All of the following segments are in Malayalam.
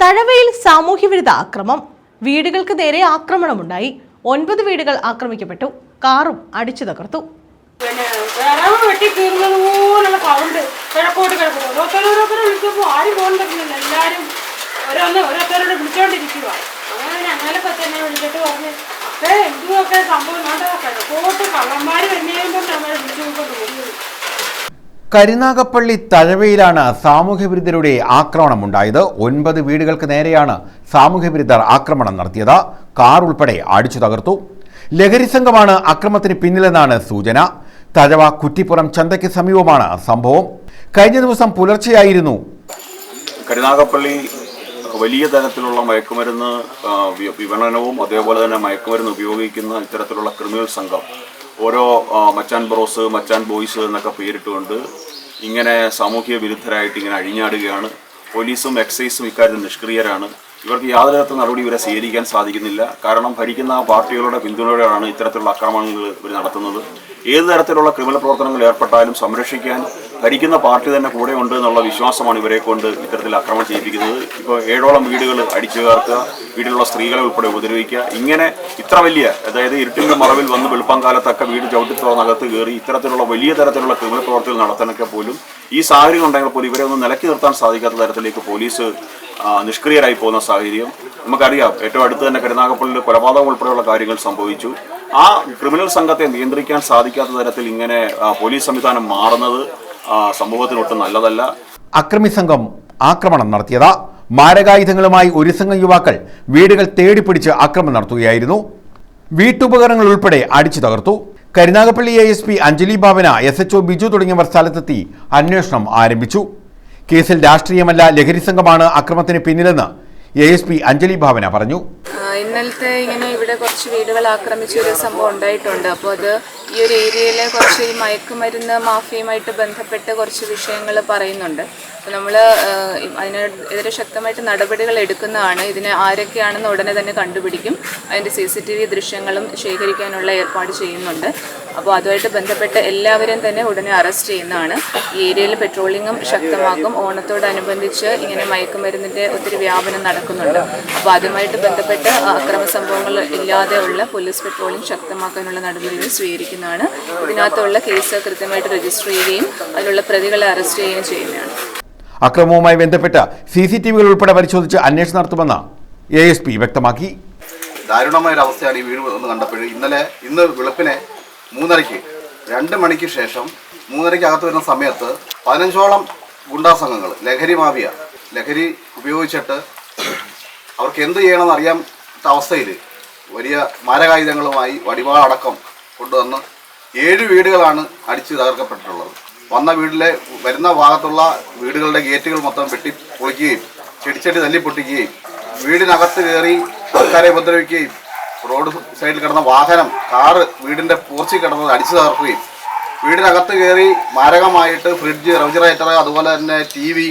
തഴവയിൽ സാമൂഹ്യവിരുദ്ധ ആക്രമം. വീടുകൾക്ക് നേരെ ആക്രമണമുണ്ടായി. ഒൻപത് വീടുകൾ ആക്രമിക്കപ്പെട്ടു. കാറും അടിച്ചു തകർത്തു. സംഭവം? കള്ളന്മാര് കിഴക്കോട്ട് നമ്മളെ വിളിച്ചു ഓടിയത്. കരുനാഗപ്പള്ളി തഴവയിലാണ് സാമൂഹ്യവിരുദ്ധരുടെ ആക്രമണമുണ്ടായത്. ഒൻപത് വീടുകൾക്ക് നേരെയാണ് സാമൂഹ്യവിരുദ്ധർ ആക്രമണം നടത്തിയത്. കാർ ഉൾപ്പെടെ അടിച്ചു തകർത്തു. ലഹരി സംഘമാണ് അക്രമത്തിന് പിന്നിലെന്നാണ് സൂചന. തഴവ കുറ്റിപ്പുറം ചന്തയ്ക്ക് സമീപമാണ് സംഭവം. കഴിഞ്ഞ ദിവസം പുലർച്ചെയായിരുന്നു. കരുനാഗപ്പള്ളി വലിയ തരത്തിലുള്ള മയക്കുമരുന്ന് വിപണനവും അതേപോലെ തന്നെ മയക്കുമരുന്ന് ഉപയോഗിക്കുന്ന ഇത്തരത്തിലുള്ള ക്രിമിനൽ സംഘം ഓരോ മച്ചാൻ ബ്രോസ് മച്ചാൻ ബോയ്സ് എന്നൊക്കെ പേരിട്ടുകൊണ്ട് ഇങ്ങനെ സാമൂഹ്യ വിരുദ്ധരായിട്ട് ഇങ്ങനെ അഴിഞ്ഞാടുകയാണ്. പോലീസും എക്സൈസും ഇക്കാര്യത്തിൽ നിഷ്ക്രിയരാണ്. ഇവർക്ക് യാതൊരു തരത്തിലുള്ള നടപടി ഇവരെ സ്വീകരിക്കാൻ സാധിക്കുന്നില്ല. കാരണം ഭരിക്കുന്ന പാർട്ടികളുടെ പിന്തുണയോടെയാണ് ഇത്തരത്തിലുള്ള ആക്രമണങ്ങൾ ഇവർ നടത്തുന്നത്. ഏത് തരത്തിലുള്ള ക്രിമിനൽ പ്രവർത്തനങ്ങൾ ഏർപ്പെട്ടാലും സംരക്ഷിക്കാൻ ഭരിക്കുന്ന പാർട്ടി തന്നെ കൂടെ ഉണ്ട് എന്നുള്ള വിശ്വാസമാണ് ഇവരെ കൊണ്ട് ഇത്തരത്തിൽ അക്രമം ചെയ്യിപ്പിക്കുന്നത്. ഇപ്പോൾ ഏഴോളം വീടുകൾ അടിച്ചു കയർക്കുക വീട്ടിലുള്ള സ്ത്രീകളെ ഉൾപ്പെടെ ഉപദ്രവിക്കുക ഇങ്ങനെ ഇത്ര വലിയ അതായത് ഇരുട്ടിന്റെ മറവിൽ വന്ന് വെളുപ്പം കാലത്തൊക്കെ വീട് ചവിട്ടി തുറന്നകത്ത് കയറി ഇത്തരത്തിലുള്ള വലിയ തരത്തിലുള്ള ക്രിമിനൽ പ്രവർത്തികൾ നടത്താനൊക്കെ പോലും ഈ സാഹചര്യം ഉണ്ടെങ്കിൽ പോലും ഇവരെ ഒന്ന് നിലക്കി നിർത്താൻ സാധിക്കാത്ത തരത്തിലേക്ക് പോലീസ് നിഷ്ക്രിയരായി പോകുന്ന സാഹചര്യം നമുക്കറിയാം. ഏറ്റവും അടുത്ത് തന്നെ കരുനാഗപ്പള്ളിയിൽ കൊലപാതകം ഉൾപ്പെടെയുള്ള കാര്യങ്ങൾ സംഭവിച്ചു. ആ ക്രിമിനൽ സംഘത്തെ നിയന്ത്രിക്കാൻ സാധിക്കാത്ത തരത്തിൽ ഇങ്ങനെ പോലീസ് സംവിധാനം മാറുന്നത് സമൂഹത്തിനൊട്ടും നല്ലതല്ല. അക്രമി സംഘം ആക്രമണം നടത്തിയത്. മാരകായുധങ്ങളുമായി ഒരു സംഘം യുവാക്കൾ വീടുകൾ തേടിപ്പിടിച്ച് ആക്രമണം നടത്തുകയായിരുന്നു. വീട്ടുപകരണങ്ങൾ ഉൾപ്പെടെ അടിച്ചു തകർത്തു. Karunagappally A S P Anjali Bhavana S H O Biju തുടങ്ങിയവർ സ്ഥലത്തെത്തി അന്വേഷണം ആരംഭിച്ചു. കേസിൽ രാഷ്ട്രീയമല്ല ലഹരി സംഘമാണ് അക്രമത്തിന് പിന്നിലെന്ന് A S P Anjali Bhavana പറഞ്ഞു. ഇന്നലത്തെ ഇങ്ങനെ ഇവിടെ കുറച്ച് വീടുകൾ ആക്രമിച്ച ഒരു സംഭവം ഉണ്ടായിട്ടുണ്ട്. അപ്പോൾ അത് ഈ ഒരു ഏരിയയിലെ കുറച്ച് ഈ മയക്കുമരുന്ന് മാഫിയുമായിട്ട് ബന്ധപ്പെട്ട് കുറച്ച് വിഷയങ്ങൾ പറയുന്നുണ്ട്. അപ്പോൾ നമ്മൾ അതിനെതിരെ ശക്തമായിട്ട് നടപടികൾ എടുക്കുന്നതാണ്. ഇതിനെ ആരൊക്കെയാണെന്ന് ഉടനെ തന്നെ കണ്ടുപിടിക്കും. അതിന്റെ സി സി ടി വി ദൃശ്യങ്ങളും ശേഖരിക്കാനുള്ള ഏർപ്പാട് ചെയ്യുന്നുണ്ട്. അപ്പോൾ അതുമായിട്ട് ബന്ധപ്പെട്ട എല്ലാവരെയും തന്നെ ഉടനെ അറസ്റ്റ് ചെയ്യുന്നതാണ്. ഈ ഏരിയയിൽ പെട്രോളിങ്ങും ശക്തമാക്കും. ഓണത്തോടനുബന്ധിച്ച് ഇങ്ങനെ മയക്കുമരുന്നിന്റെ ഒത്തിരി വ്യാപനം നടക്കുന്നുണ്ട്. അപ്പോൾ അതുമായിട്ട് ബന്ധപ്പെട്ട് അക്രമ സംഭവങ്ങൾ ഇല്ലാതെയുള്ള പോലീസ് പെട്രോളിംഗ് ശക്തമാക്കാനുള്ള നടപടികൾ സ്വീകരിക്കുന്നതാണ്. ഇതിനകത്തുള്ള കേസ് കൃത്യമായിട്ട് രജിസ്റ്റർ ചെയ്യുകയും അതിലുള്ള പ്രതികളെ അറസ്റ്റ് ചെയ്യുകയും ചെയ്യുന്നതാണ്. അക്രമവുമായി ബന്ധപ്പെട്ട് സി സി ടി വികൾ ഉൾപ്പെടെ പരിശോധിച്ച് അന്വേഷണം നടത്തുമെന്ന് എ എസ് പി വ്യക്തമാക്കി. ദാരുണമായ ഒരു അവസ്ഥയാണ് ഈ വീട് ഒന്ന് കണ്ടപ്പോൾ ഇന്നലെ ഇന്ന് വെളുപ്പിനെ മൂന്നരയ്ക്ക്. രണ്ട് മണിക്ക് ശേഷം മൂന്നരയ്ക്ക് അകത്ത് വരുന്ന സമയത്ത് പതിനഞ്ചോളം ഗുണ്ടാ സംഘങ്ങൾ ലഹരി മാഫിയ ലഹരി ഉപയോഗിച്ചിട്ട് അവർക്ക് എന്ത് ചെയ്യണമെന്ന് അറിയാത്ത അവസ്ഥയിൽ വലിയ മാരകായുധങ്ങളുമായി വടിവാളടക്കം കൊണ്ടുവന്ന് ഏഴ് വീടുകളാണ് അടിച്ച് തകർക്കപ്പെട്ടിട്ടുള്ളത്. വന്ന വീട്ടിലെ വരുന്ന ഭാഗത്തുള്ള വീടുകളുടെ ഗേറ്റുകൾ മൊത്തം വെട്ടി പൊളിക്കുകയും ചെടിച്ചെടി തല്ലി പൊട്ടിക്കുകയും വീടിനകത്ത് കയറി ആൾക്കാരെ ഉപദ്രവിക്കുകയും റോഡ് സൈഡിൽ കിടന്ന വാഹനം കാറ് വീടിന്റെ പോർച്ചിൽ കിടന്നത് അടിച്ചു തകർക്കുകയും വീടിനകത്ത് കയറി മാരകമായിട്ട് ഫ്രിഡ്ജ് റെഫ്രിജറേറ്റർ അതുപോലെ തന്നെ ടി വി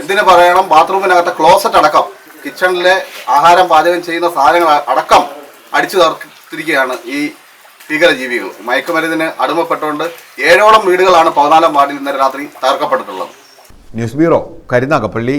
എന്തിനു പറയണം ബാത്റൂമിനകത്തെ ക്ലോസറ്റ് അടക്കം കിച്ചണിലെ ആഹാരം പാചകം ചെയ്യുന്ന സാധനങ്ങൾ അടക്കം അടിച്ചു തകർത്തിരിക്കുകയാണ് ഈ ഭീകരജീവികൾ. മയക്കുമരുന്നിന് അടിമപ്പെട്ടുകൊണ്ട് ഏഴോളം വീടുകളാണ് പതിനാലാം വാർഡിൽ ഇന്നലെ രാത്രി തകർക്കപ്പെട്ടിട്ടുള്ളത്. News bureau Karunagappally.